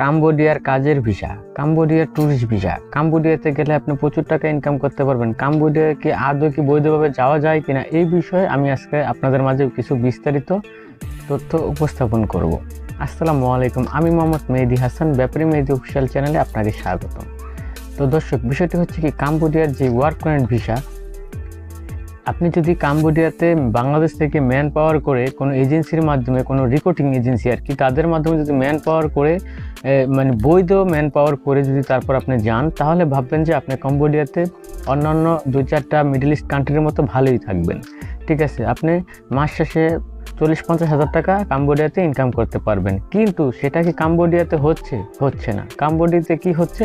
কাম্বোডিয়ার কাজের ভিসা, কাম্বোডিয়ার tourist visa কাম্বোডিয়াতে গেলে আপনি প্রচুর টাকা ইনকাম করতে পারবেন। কাম্বোডিয়া কি আদৌ কি বৈধভাবে যাওয়া যায় কিনা এই বিষয়ে আমি আজকে আপনাদের মাঝে কিছু বিস্তারিত তথ্য উপস্থাপন করব। আসসালামু আলাইকুম, আমি মোহাম্মদ মেহেদি হাসান, ব্যাপারী মেহেদি অফিসিয়াল চ্যানেলে আপনাকে স্বাগতম। তো দর্শক, বিষয়টি হচ্ছে কি, কাম্বোডিয়ার যে ওয়ার্ক পয়েন্ট ভিসা আপনি যদি কাম্বোডিয়াতে বাংলাদেশ থেকে ম্যান পাওয়ার করে কোনো এজেন্সির মাধ্যমে, কোনো রিক্রুটিং এজেন্সি আর কি, তাদের মাধ্যমে যদি ম্যান পাওয়ার করে মানে বৈধ ম্যান পাওয়ার করে যদি তারপর আপনি যান, তাহলে ভাববেন যে আপনি কম্বোডিয়াতে অন্যান্য দু চারটা মিডল ইস্ট কান্ট্রির মতো ভালোই থাকবেন। ঠিক আছে, আপনি মাস শেষে চল্লিশ পঞ্চাশ হাজার টাকা কাম্বোডিয়াতে ইনকাম করতে পারবেন। কিন্তু সেটা কি কাম্বোডিয়াতে হচ্ছে? হচ্ছে না। কাম্বোডিয়াতে কি হচ্ছে?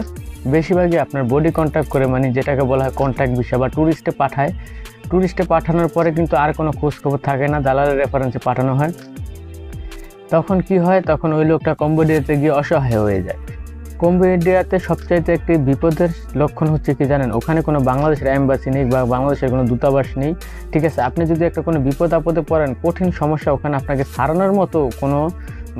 বেশিরভাগই আপনার বডি কন্ট্যাক্ট করে মানে যেটাকে বলা হয় কন্ট্যাক্ট বিষয় বা ট্যুরিস্টে পাঠায়। ট্যুরিস্টে পাঠানোর পরে কিন্তু আর কোনো খোঁজখবর থাকে না, দালালের রেফারেন্সে পাঠানো হয়। তখন কি হয়? তখন ওই লোকটা কম্বোডিয়াতে গিয়ে অসহায় হয়ে যায়। কম্বোডিয়াতে সবচাইতে একটি বিপদের লক্ষণ হচ্ছে কি জানেন? ওখানে কোনো বাংলাদেশের অ্যাম্বাসি নেই বা বাংলাদেশের কোনো দূতাবাস নেই, ঠিক আছে? আপনি যদি একটা কোনো বিপদ আপদে পড়েন, কঠিন সমস্যা ওখানে আপনাকে সারানোর মতো কোনো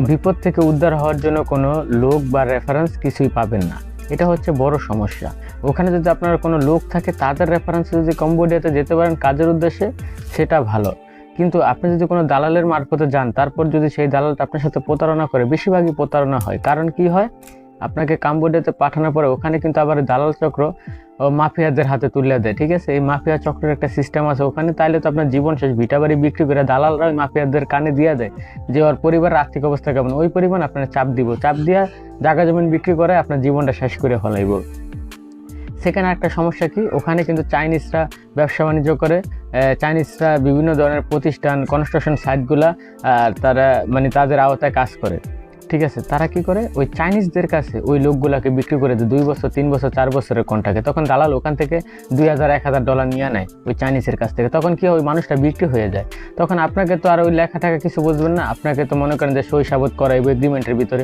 বিপদ থেকে উদ্ধার হওয়ার জন্য কোনো লোক বা রেফারেন্স কিছুই পাবেন না। এটা হচ্ছে বড় সমস্যা। ওখানে যদি আপনার কোনো লোক থাকে, তাদের রেফারেন্সে যদি কম্বোডিয়াতে যেতে পারেন, কাজের উদ্দেশ্যে, সেটা ভালো। কিন্তু আপনি যদি কোনো দালালের মারফতে যান, তারপর যদি সেই দালালটা আপনার সাথে প্রতারণা করে, বেশিরভাগই প্রতারণা হয়। কারণ কি হয়? আপনাকে কাম্বোডিয়াতে পাঠানোর পরে ওখানে কিন্তু আবার দালাল চক্র মাফিয়াদের হাতে তুলে দেয়, ঠিক আছে? এই মাফিয়া চক্রের একটা সিস্টেম আছে, ওখানে তাইলে তো আপনার জীবন শেষ, ভিটা বাড়ি বিক্রি করে দালালরা ওই মাফিয়াদের কানে দিয়ে দেয় যে ওর পরিবারের আর্থিক অবস্থা কেমন। ওই পরিমাণ আপনার চাপ দিব। চাপ দিয়া জায়গা জমিন বিক্রি করে আপনার জীবনটা শেষ করে ফেলাইব। সেখানে একটা সমস্যা কি? ওখানে কিন্তু চাইনিজরা ব্যবসা বাণিজ্য করে চাইনিজরা বিভিন্ন ধরনের প্রতিষ্ঠান কনস্ট্রাকশন সাইটগুলা তারা মানে তাদের আওতায় কাজ করে। ঠিক আছে, তারা কি করে? ওই চাইনিজদের কাছে ওই লোকগুলাকে বিক্রি করে দেয় দুই বছর, তিন বছর, চার বছরের কন্ট্রাক্টে তখন দালাল ওখান থেকে দুই হাজার, এক হাজার ডলার নিয়ে নেয় ওই চাইনিজের কাছ থেকে। তখন কি ওই মানুষটা বিক্রি হয়ে যায়। তখন আপনাকে তো আর ওই লেখা টাকা কিছু বুঝবেন না। আপনাকে তো মনে করেন যে সই সাবত এই এগ্রিমেন্টের ভিতরে।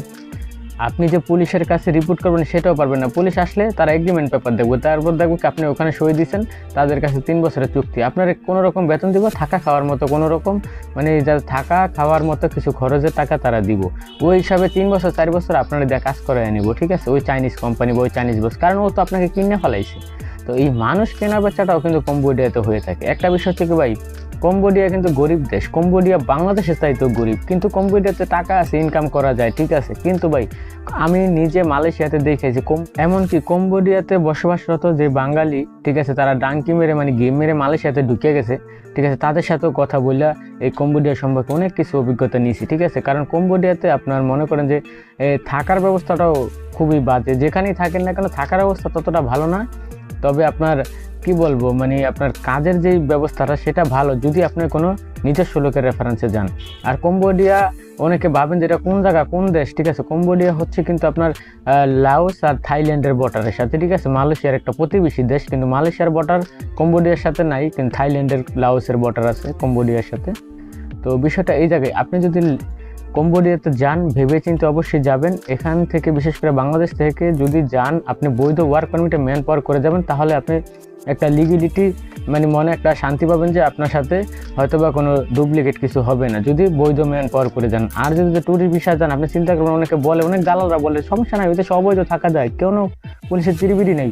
আপনি যে পুলিশের কাছে রিপোর্ট করবেন সেটাও পারবেন না। পুলিশ আসলে তারা এগ্রিমেন্ট পেপার দেখবে। তারপর দেখব আপনি ওখানে সই দিয়েছেন, তাদের কাছে তিন বছরের চুক্তি। আপনার কোনো রকম বেতন দিব, থাকা খাওয়ার মতো কোনো রকম মানে যা থাকা খাওয়ার মতো কিছু খরচের টাকা তারা দিব। ওই হিসাবে তিন বছর, চার বছর আপনারা দিয়ে কাজ করে নিব, ঠিক আছে? ওই চাইনিজ কোম্পানি বা ওই চাইনিজ বস কারণ ও তো আপনাকে কিনে ফেলাইছে। তো এই মানুষ কেনা বেচাটাও কিন্তু কম্বোডিয়াতে হয়ে থাকে। একটা বিষয় হচ্ছে কি ভাই কম্বোডিয়া কিন্তু গরিব দেশ। কম্বোডিয়া বাংলাদেশের চাইতেও গরিব। কিন্তু কম্বোডিয়াতে টাকা আছে ইনকাম করা যায়, ঠিক আছে। কিন্তু ভাই, আমি নিজে মালয়েশিয়াতে দেখেছি কম এমনকি কম্বোডিয়াতে বসবাসরত যে বাঙালি, ঠিক আছে, তারা ডাঙ্কি মেরে মানে গেম মেরে মালয়েশিয়াতে ঢুকে গেছে, ঠিক আছে, তাদের সাথেও কথা বললে এই কম্বোডিয়া সম্পর্কে অনেক কিছু অভিজ্ঞতা নিয়েছি, ঠিক আছে। কারণ কম্বোডিয়াতে আপনার মনে করেন যে থাকার ব্যবস্থাটাও খুবই বাজে। যেখানেই থাকেন না কেন, থাকার অবস্থা ততটা ভালো না। তবে আপনার কি বলব? মানে আপনার কাজের যে ব্যবস্থাটা, সেটা ভালো। যদি আপনি কোনো নিজস্ব লোকের রেফারেন্সে যান। আর কম্বোডিয়া অনেকে ভাবেন যেটা কোন জায়গা, কোন দেশ? ঠিক আছে কম্বোডিয়া হচ্ছে কিন্তু আপনার লাওস আর থাইল্যান্ডের বর্ডারের সাথে। ঠিক আছে মালয়েশিয়ার একটা প্রতিবেশী দেশ, কিন্তু মালয়েশিয়ার বর্ডার কম্বোডিয়ার সাথে নাই, কিন্তু থাইল্যান্ডের লাওসের বর্ডার আছে কম্বোডিয়ার সাথে। তো বিষয়টা এই জায়গায়, আপনি যদি কম্বোডিয়াতে যান ভেবে চিন্তে অবশ্যই যাবেন। এখান থেকে, বিশেষ করে বাংলাদেশ থেকে যদি যান, আপনি বৈধ ওয়ার্ক পারমিটে ম্যান পাওয়ার করে যাবেন, তাহলে আপনি একটা লিগিলিটি মানে মনে একটা শান্তি পাবেন যে আপনার সাথে হয়তো বা কোনো ডুপ্লিকেট কিছু হবে না। যদি বৈধ ম্যান পাওয়ার করে যান। আর যদি ট্যুরিস্ট ভিসা যান, আপনি চিন্তা করবেন, অনেকে বলে, অনেক দালালরা বলে, সমস্যা নাই ওই দেশে অবৈধ থাকা যায়। কেন? পুলিশের চিরিবিরি নেই।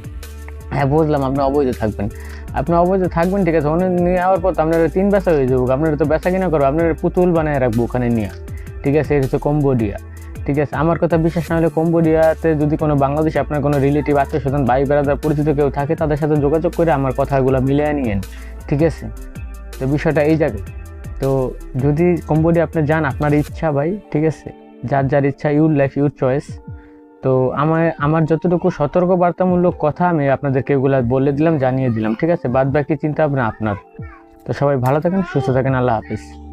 হ্যাঁ বুঝলাম, আপনি অবৈধ থাকবেন। আপনি অবৈধ থাকবেন, ঠিক আছে। অনেক নিয়ে যাওয়ার পর তো আপনার তিন বেচা হয়ে যাব। আপনার তো বেচা কিনা করব? আপনার পুতুল বানায় রাখব ওখানে নিয়ে। ঠিক আছে, এটা হচ্ছে কম্বোডিয়া। ঠিক আছে, আমার কথা বিশ্বাস না হলে কম্বোডিয়াতে যদি কোনো বাংলাদেশে আপনার কোনো রিলেটিভ আত্মীয় স্বজন ভাই বেড়াদার পরিচিত কেউ থাকে, তাদের সাথে যোগাযোগ করে আমার কথাগুলো মিলিয়ে নিয়েন। ঠিক আছে? তো বিষয়টা এই জায়গায়। তো যদি কম্বোডিয়া আপনি যান, আপনার ইচ্ছা ভাই, ঠিক আছে? যার যার ইচ্ছা ইউর লাইফ ইউর চয়েস তো আমার আমার যতটুকু সতর্ক বার্তামূলক কথা আমি আপনাদেরকে এগুলো বলে দিলাম, জানিয়ে দিলাম, ঠিক আছে? বাদ বাকি চিন্তা ভাবনা আপনার। তো সবাই ভালো থাকেন, সুস্থ থাকেন, আল্লাহ হাফিজ।